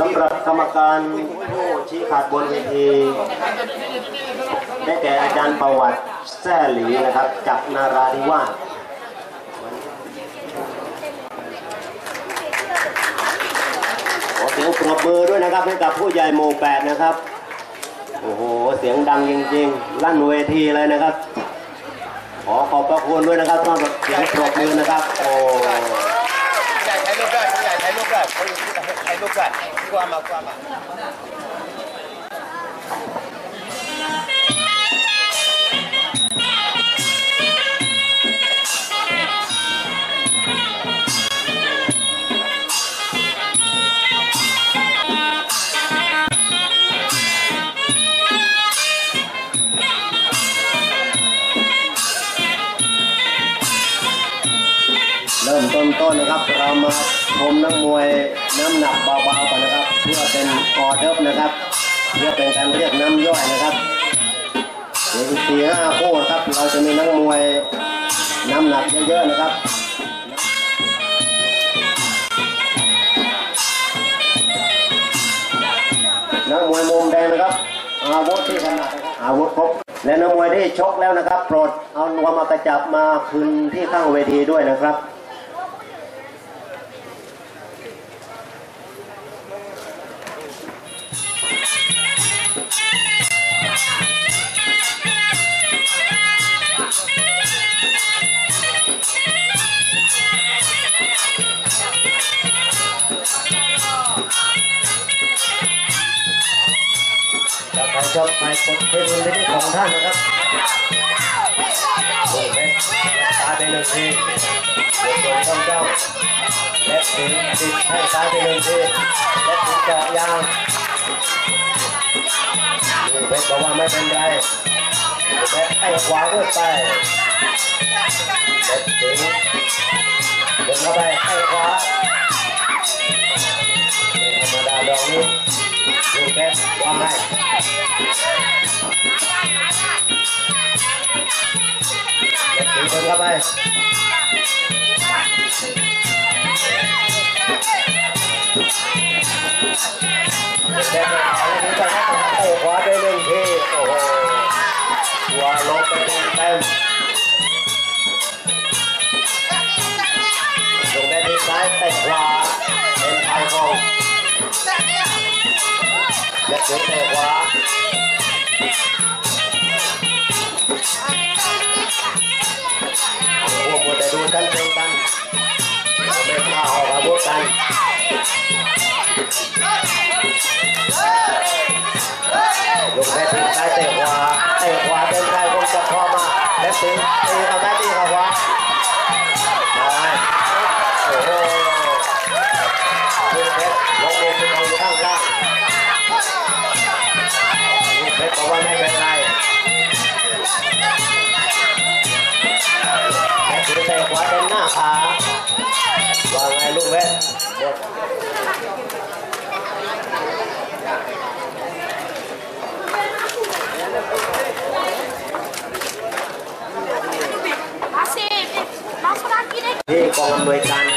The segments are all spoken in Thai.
สำหรับกรรมการผู้ชี้ขาดบนเวทีได้แก่อาจารย์ประวัติแซ่หลีนะครับจากนาราธิวาสขอเสียงปรบมือด้วยนะครับให้กับผู้ใหญ่โม่แปดนะครับ โอ้โห เสียงดังจริงๆ ลั่นเวทีเลยนะครับ ขอขอบพระคุณด้วยนะครับสำหรับเสียงปรบมือนะครับ โอ้ ใหญ่ถ่ายรูปได้ น้ำหนักเบาๆก่อนนะครับ เพื่อเป็นออเดิร์นะครับเพื่อเป็นการเรียกน้ำย่อยนะครับเดี๋ยวอีกสี่ห้าคู่นะครับเราจะมีนักมวยน้ำหนักเยอะๆนะครับนักมวยมุมแดงนะครับอาวุธที่ถนัดอาวุธครบและนักมวยที่ชกแล้วนะครับ โปรดเอานวมมากระจับมาคืนที่ข้างเวทีด้วยนะครับ ครชอบไปกดเพลงนี้ของท่านนะครับโอ้โหตาไปหนึ่งทีเด็กโดนต้องเจ้าและถึงติดให้ตาไปหนึ่งทีและถึงเจาะยางลูกเพชรบอกว่าไม่เป็นไรลูกเพชรไอ้ขวาขึ้นไปและถึงเดินเข้าไปไอ้ขวา ธรรมดาดอกนี้ลูกเพชรวางให้เด็กถึงคนเข้าไปเด็กเด็กอะไรนี้ไปครับโอ้ขวาไปหนึ่งทีโอ้โหหัวลงไปเต็มเต็มลงได้ที่ซ้ายเตะ เด็กถึงเตะขวาพวกมัวแต่ดูกันเจงกันไม่กล้าออกอาวุธกันลูกแม่ทีซ้ายเตะขวาเตะขวาเป็นใครคงจะพอมาแล้วตีตีเข้าซ้ตีเขาขวาไปโอ้โห ขาว่าไงลูกเว้ยหมด Masih, masuk lagi deh. ที่กองอำนวยการ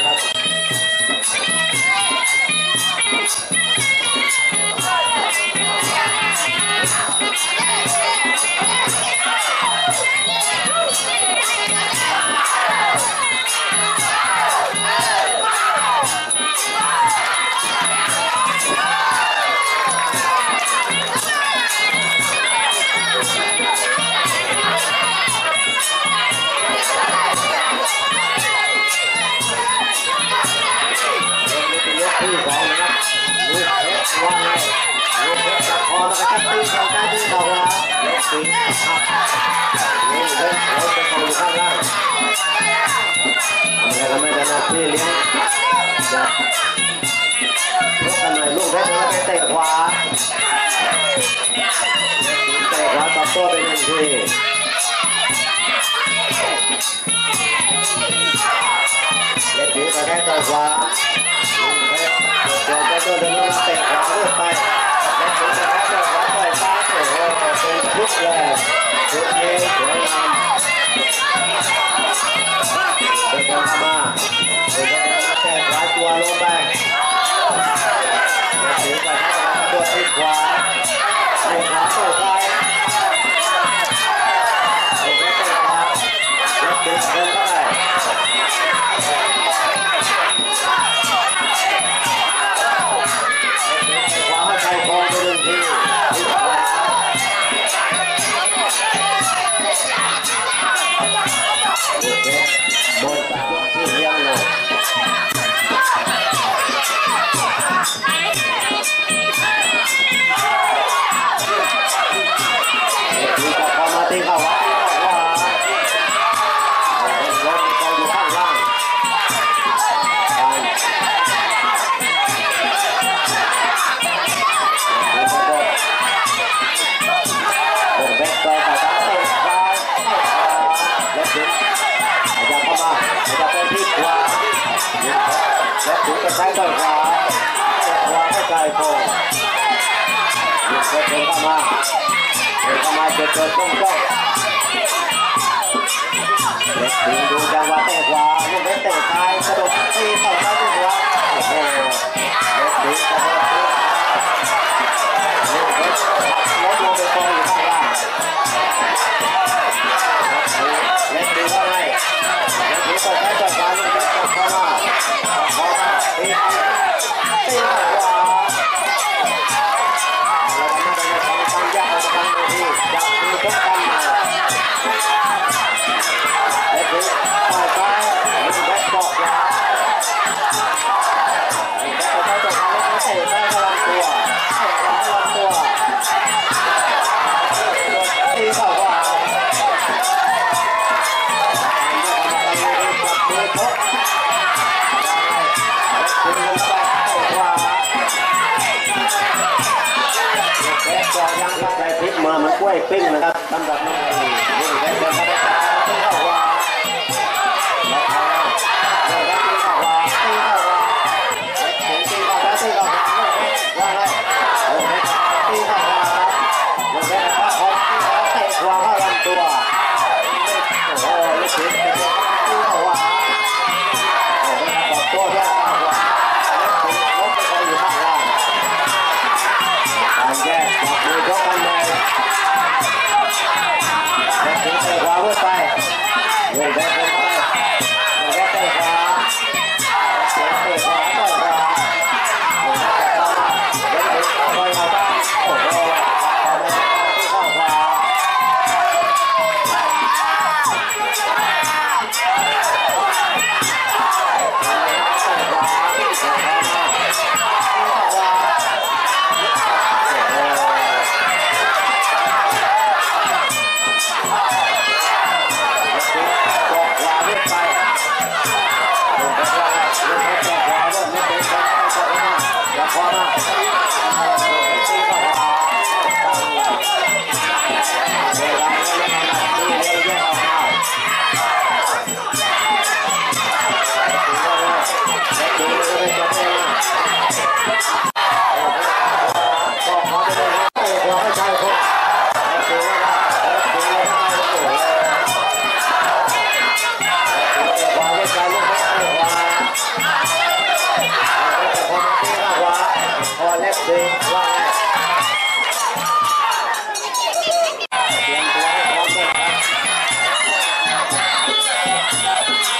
น้าที่เลี้ยงจับยกกันหน่อยลูกเพชรแล้วไปเตะขวาเตะขวาตอบโต้เป็นหนึ่งทีเล็กถีกระแทกต่อขวาเดี๋ยวจะโดนเดินมาเตะขวาเรื่อย พ้ Thank you. ไม่เป็นนะครับลำดับนี้แยกจับมือยกกันเลย Yeah.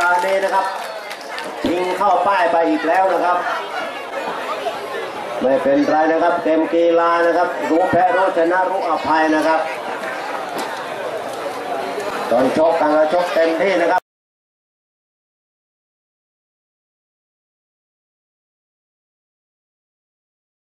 ตาเนนะครับยิงเข้าป้ายไปอีกแล้วนะครับ ไม่เป็นไรนะครับเกมกีฬานะครับ รู้แพ้รู้ชนะรู้อภัยนะครับ ตอนชกการชกเต็มที่นะครับ